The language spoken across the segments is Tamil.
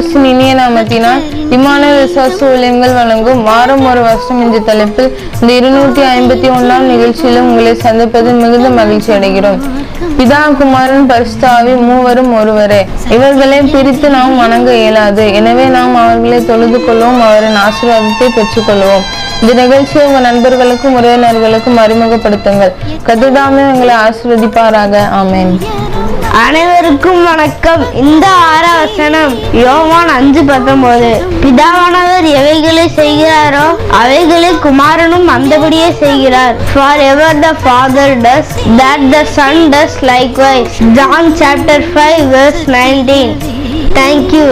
கத்தரும் இனிய நாமத்தினால் விமான விசுவாச ஊழியங்கள் வழங்கும் வாரம் ஒரு வருஷம் என்ற தலைப்பில் இந்த இருநூற்றி ஐம்பத்தி ஒன்றாம் நிகழ்ச்சியிலும் உங்களை சந்திப்பதில் மிகுந்த மகிழ்ச்சி அடைகிறோம். பிதா குமாரன் பரிசுத்த மூவரும் ஒருவரே. இவர்களை பிரித்து நாம் வணங்க இயலாது. எனவே நாம் அவர்களை தொழுது கொள்வோம் அவரின் ஆசீர்வாதத்தை பெற்றுக்கொள்வோம். இந்த நிகழ்ச்சியை உங்கள் நண்பர்களுக்கும் உறவினர்களுக்கும் அறிமுகப்படுத்துங்கள். கதிர்தாமே உங்களை ஆசிர்வதிப்பாராக. ஆமேன். அனைவருக்கும் வணக்கம். இந்த ஆரவசனம் யோவான் அஞ்சு பத்தொன்பது. பிதாவானவர் எவைகளை செய்கிறாரோ அவைகளை குமாரனும் அந்தபடியே செய்கிறார். For ever the father does that the son does likewise John chapter five verse nineteen thank you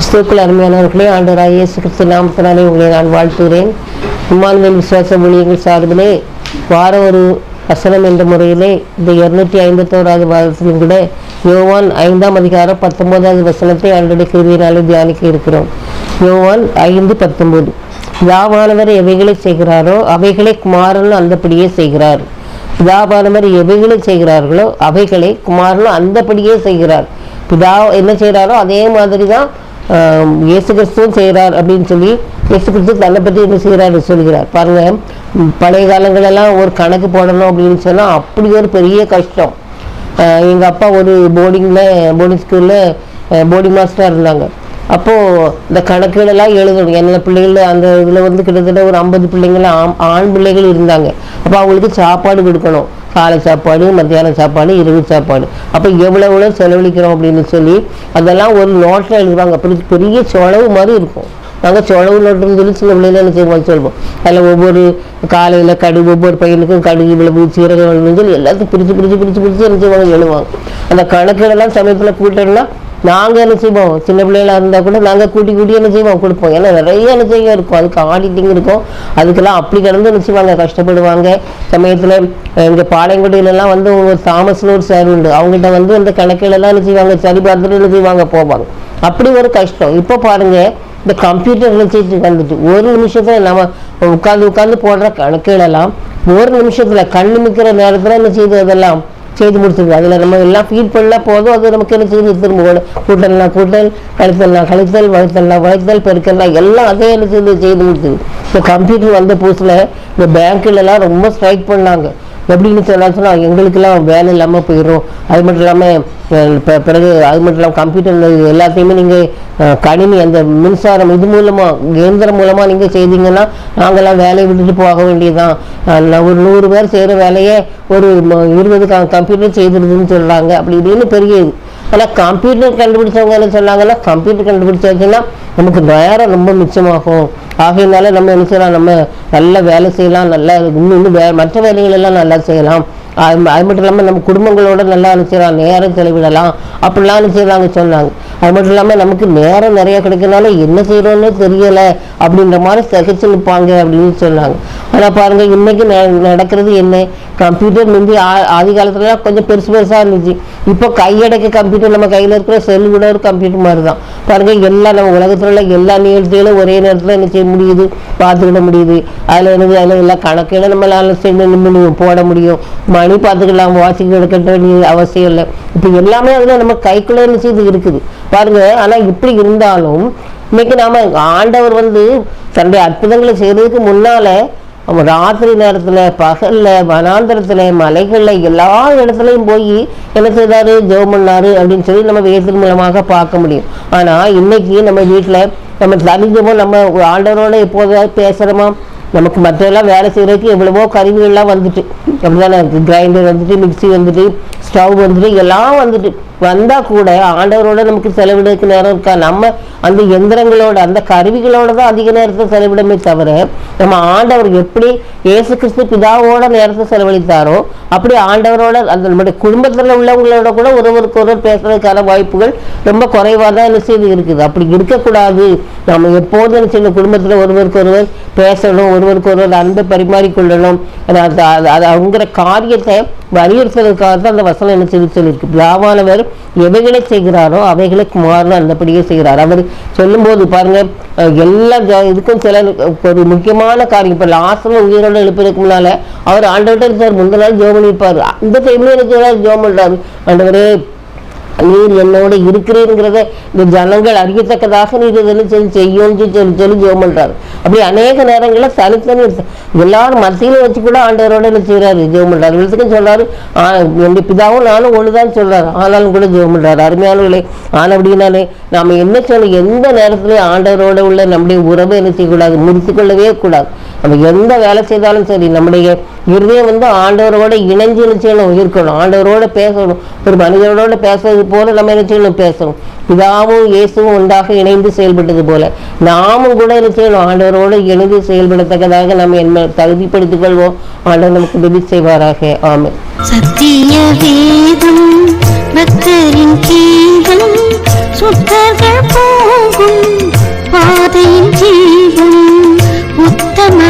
கிறிஸ்துக்கள் அருமையானவர்களே ஆண்டவராக இயேசு கிறிஸ்து நாமத்தினாலே உங்களை நான் வாழ்த்துகிறேன். இம்மானுவேல் விசுவாச ஊழியர்கள் சார்பிலே வார ஒரு வசனம் என்ற முறையிலே இந்த இருநூற்றி ஐம்பத்தோராவது வாரத்திலும் கூட யோவான் ஐந்தாம் அதிகாரம் பத்தொன்பதாவது வசனத்தை ஆண்டுடைய கிருவியினாலே தியானிக்க இருக்கிறோம். யோவான் ஐந்து பத்தொன்பது. யாவானவர் எவைகளை செய்கிறாரோ அவைகளை குமாரனும் அந்தபடியே செய்கிறார். பிதாவானவர் எவைகளை செய்கிறார்களோ அவைகளை குமாரனும் அந்தபடியே செய்கிறார். பிதா என்ன செய்கிறாரோ அதே மாதிரி தான் இயேசு கிறிஸ்துவும் செய்கிறார் அப்படின்னு சொல்லி இயேசு கிறிஸ்து தன்னை பற்றி என்ன செய்கிறார் சொல்கிறார். பாருங்கள் பழைய காலங்களெல்லாம் ஒரு கணக்கு போடணும் அப்படின்னு சொன்னால் அப்படி ஒரு பெரிய கஷ்டம். எங்கள் அப்பா ஒரு போர்டிங்கில் போர்டிங் ஸ்கூலில் போர்டிங் மாஸ்டராக இருந்தாங்க. அப்போது இந்த கணக்குகளெல்லாம் எழுதணும். என்ன பிள்ளைகள் அந்த இதில் வந்து கிட்டத்தட்ட ஒரு ஐம்பது பிள்ளைங்கள ஆண் பிள்ளைகள் இருந்தாங்க. அப்போ அவங்களுக்கு சாப்பாடு கொடுக்கணும். காலை சாப்பாடு மத்தியானம் சாப்பாடு இரவு சாப்பாடு. அப்போ எவ்வளோ எவ்வளோ செலவழிக்கிறோம் அப்படின்னு சொல்லி அதெல்லாம் ஒரு நோட்டில் எழுதுவாங்க. பெரிய பெரிய சொலவு மாதிரி இருக்கும். நாங்கள் சொலவு நோட்டுன்னு சொல்லி சின்ன பிள்ளைல என்ன செய்வோம் சொல்லுவோம். அதில் ஒவ்வொரு காலையில் கடு ஒவ்வொரு பையனுக்கும் கடுகு இவ்வளவு சீரகம் சொல்லி எல்லாத்தையும் பிரித்து பிரித்து பிரித்து பிரித்து என்ன செய்வாங்க? எழுவாங்க. அந்த கணக்குகளெல்லாம் சமயத்தில் கூட்டணும்னா நாங்கள் என்ன செய்வோம்? சின்ன பிள்ளைகளாக இருந்தால் கூட நாங்கள் கூட்டி கூட்டி என்ன செய்வோம்? கொடுப்போம். ஏன்னா நிறைய என்ன இருக்கும். அதுக்கு ஆடிட்டிங் இருக்கும். அதுக்கெல்லாம் அப்படி கிடந்து என்ன செய்வாங்க? கஷ்டப்படுவாங்க. சமயத்தில் இங்கே பாளையங்குடியிலலாம் வந்து ஒரு தாமஸ்னு ஒரு சார் உண்டு. அவங்ககிட்ட வந்து அந்த கணக்கிலலாம் என்ன செய்வாங்க? சரி பார்த்துட்டு என்ன செய்வாங்க? போவாங்க. அப்படி ஒரு கஷ்டம். இப்போ பாருங்கள் இந்த கம்ப்யூட்டர் நிச்சயத்துக்கு வந்துட்டு ஒரு நிமிஷத்தில் நம்ம உட்காந்து உட்காந்து போடுற கணக்குகளெல்லாம் ஒரு நிமிஷத்தில் கண் மிக்கிற நேரத்தில் என்ன செய்யுது அதெல்லாம் செய்து முடிச்சிருக்கு. அதுல நம்ம எல்லாம் ஃபீல் பண்ணா போதும். அது நமக்கு என்ன செய்து திரும்ப ஓடும். கூட்டல்னா கூட்டல் கழித்தல்னா கழித்தல் வகுத்தல்னா வகுத்தல் பெருக்கல்னா எல்லாம் அதே என்ன செய்து செய்து முடிச்சது இந்த கம்ப்யூட்டர் வந்த புதுசுல இந்த பேங்க்ல எல்லாம் ரொம்ப ஸ்ட்ரைக் பண்ணாங்க. எப்படின்னு சொன்னா சொன்னால் எங்களுக்கெல்லாம் வேலை இல்லாமல் போயிடும். அது மட்டும் இல்லாமல் இப்போ பிறகு அது மட்டும் இல்லாமல் கம்ப்யூட்டர் எல்லாத்தையுமே நீங்கள் கணினி அந்த மின்சாரம் இது மூலமாக இயந்திரம் மூலமாக நீங்கள் செய்தீங்கன்னா நாங்கள்லாம் வேலையை விட்டுட்டு போக வேண்டியதுதான். ஒரு நூறு பேர் செய்கிற வேலையை ஒரு இருபது கம்ப்யூட்டர் செய்துடுதுன்னு சொல்கிறாங்க அப்படி இப்படின்னு பெரிய ஆனால் கம்ப்யூட்டர் கண்டுபிடிச்சவங்க என்ன சொன்னாங்கன்னா கம்ப்யூட்டர் கண்டுபிடிச்சாச்சுன்னா நமக்கு நேரம் ரொம்ப மிச்சமாகும் ஆகையினால நம்ம என்ன செய்யலாம் நம்ம நல்ல வேலை செய்யலாம் நல்லா இன்னும் இன்னும் வே மற்ற வேலைகள் எல்லாம் நல்லா செய்யலாம் அது அது மட்டும் இல்லாமல் நம்ம குடும்பங்களோட நல்லா என்ன செய்யலாம் நேரம் செலவிடலாம் அப்படிலாம் என்ன செய்யலாங்க சொன்னாங்க அது மட்டும் இல்லாமல் நமக்கு நேரம் நிறைய கிடைக்கிறனால என்ன செய்யறோம்னு தெரியலை அப்படின்ற மாதிரி சகிச்சு நிற்பாங்க அப்படின்னு சொன்னாங்க ஆனால் பாருங்க இன்னைக்கு ந- நடக்கிறது என்ன கம்ப்யூட்டர் முந்தி ஆ- ஆதி காலத்துலலாம் கொஞ்சம் பெருசு பெருசாக இருந்துச்சு. இப்போ கையடக்க கம்ப்யூட்டர் நம்ம கையில் இருக்கிற செல் கூட ஒரு கம்ப்யூட்டர் மாதிரி தான் பாருங்கள் எல்லா நம்ம உலகத்தில் உள்ள எல்லா நிகழ்ச்சிகளும் ஒரே நேரத்தில் என்ன செய்ய முடியுது? பார்த்துக்கிட முடியுது. அதில் என்னது? அதில் எல்லா கணக்குகளை நம்மளால செஞ்சு முடியும் போட முடியும். மணி பார்த்துக்கலாம் வாட்சிக்கு எடுக்க வேண்டிய அவசியம் இல்லை. இப்போ எல்லாமே அதில் நம்ம கைக்குள்ளே என்ன செய்து இருக்குது. பாருங்கள் ஆனால் இப்படி இருந்தாலும் இன்னைக்கு நாம் ஆண்டவர் வந்து தன்னுடைய அற்புதங்களை செய்கிறதுக்கு முன்னால் ராத்திரி நேரத்தில் பகலில் வனாந்திரத்தில் மலைகளில் எல்லா இடத்துலையும் போய் என்ன செய்தார்? ஜெபம் பண்ணார் அப்படின்னு சொல்லி நம்ம வேதத்தின் மூலமாக பார்க்க முடியும். ஆனால் இன்னைக்கு நம்ம வீட்டில் நம்ம தனிஜமோ நம்ம ஆண்டவரோட எப்போதாவது பேசுகிறோமா நமக்கு மற்றெல்லாம் வேலை செய்கிறதுக்கு எவ்வளவோ கருவிகள்லாம் வந்துட்டு. அப்படிதானே இருக்குது கிரைண்டர் வந்துட்டு மிக்ஸி வந்துட்டு ஸ்டவ் வந்துட்டு எல்லாம் வந்துட்டு. வந்தால் கூட ஆண்டவரோட நமக்கு செலவிடுறதுக்கு நேரம் இருக்கா? நம்ம அந்த எந்திரங்களோட அந்த கருவிகளோட தான் அதிக நேரத்தை செலவிடமே தவிர நம்ம ஆண்டவர் எப்படி இயேசு கிறிஸ்து பிதாவோட நேரத்தை செலவழித்தாரோ அப்படி ஆண்டவரோட அந்த நம்முடைய குடும்பத்தில் உள்ளவங்களோட கூட ஒருவருக்கு ஒருவர் பேசுறதுக்கான வாய்ப்புகள் ரொம்ப குறைவாக தான் என்ன செய்து இருக்குது. அப்படி இருக்கக்கூடாது. நம்ம எப்போதும் என்ன செய்யணும்? குடும்பத்துல ஒருவருக்கு ஒருவர் பேசணும் ஒருவருக்கு ஒருவர் அன்பை பரிமாறிக்கொள்ளணும். அது- அது- அவங்கிற காரியத்தை வலியுறுத்துவதற்காக தான் அந்த வசனம் என்ன செய்து சொல்லியிருக்கு. பிதாவானவர் எவைகளை செய்கிறாரோ அவைகளை மாறணும் அந்தபடியே செய்கிறார். அவர் சொல்லும்போது பாருங்க எல்லா இதுக்கும் சில ஒரு முக்கியமான காரியம். இப்போ லாஸ்ட்ல உயிரோட எழுப்பதுக்கு முன்னால அவர் ஆண்டவர்கிட்ட சார் முந்தின நாள் ஜோம் பண்ணியிருப்பார் அந்த டைம்ல எனக்கு ஜோம் பண்றாரு ஆண்டவரே நீர் என்னோட இருக்கிறீங்கிறத இந்த ஜனங்கள் அறியத்தக்கதாக நீர் இதெல்லாம் சொல்லி செய்யும்னு சொல்லி சொல்லி ஜெபம் பண்ணுறாரு அப்படி அநேக நேரங்களில் தனித்தனி எல்லாரும் மத்தியில வச்சு கூட ஆண்டவரோட என்ன செய்கிறாரு ஜெபம் பண்ணுறாரு இவத்துக்கும் சொல்கிறாரு என்னுடைய பிதாவும் நானும் ஒன்று தான் சொல்றாரு. ஆனாலும் கூட ஜெபம் பண்ணுறாரு அருமையானவர்களே ஆனால் அப்படின்னாலே நாம் என்ன சொல்ல எந்த நேரத்துலையும் ஆண்டவரோட உள்ள நம்முடைய உறவை என்ன செய்யக்கூடாது? முடித்து கொள்ளவே கூடாது. நம்ம எந்த வேலை செய்தாலும் சரி நம்முடைய இருதயம் வந்து ஆண்டவரோட இணைஞ்சு என்ன செய்யணும்? இருக்கணும். ஆண்டவரோட பேசணும். ஒரு மனிதரோட பேசுறது போல நம்ம என்ன செய்யணும்? பேசணும். பிதாவும் இயேசுவும் ஒன்றாக இணைந்து செயல்பட்டது போல. நாமும் கூட என்ன செய்யணும்? ஆண்டவரோடு இணைந்து செயல்படத்தக்கதாக நம்ம என்ன தகுதிப்படுத்திக் கொள்வோம். ஆண்டவர் நமக்கு உதவி செய்வாராக. ஆமென். சத்திய வேதம் பக்தரின் கீதம் சுத்தர்கள் போகும் பாதையின் ஜீவன் உத்தம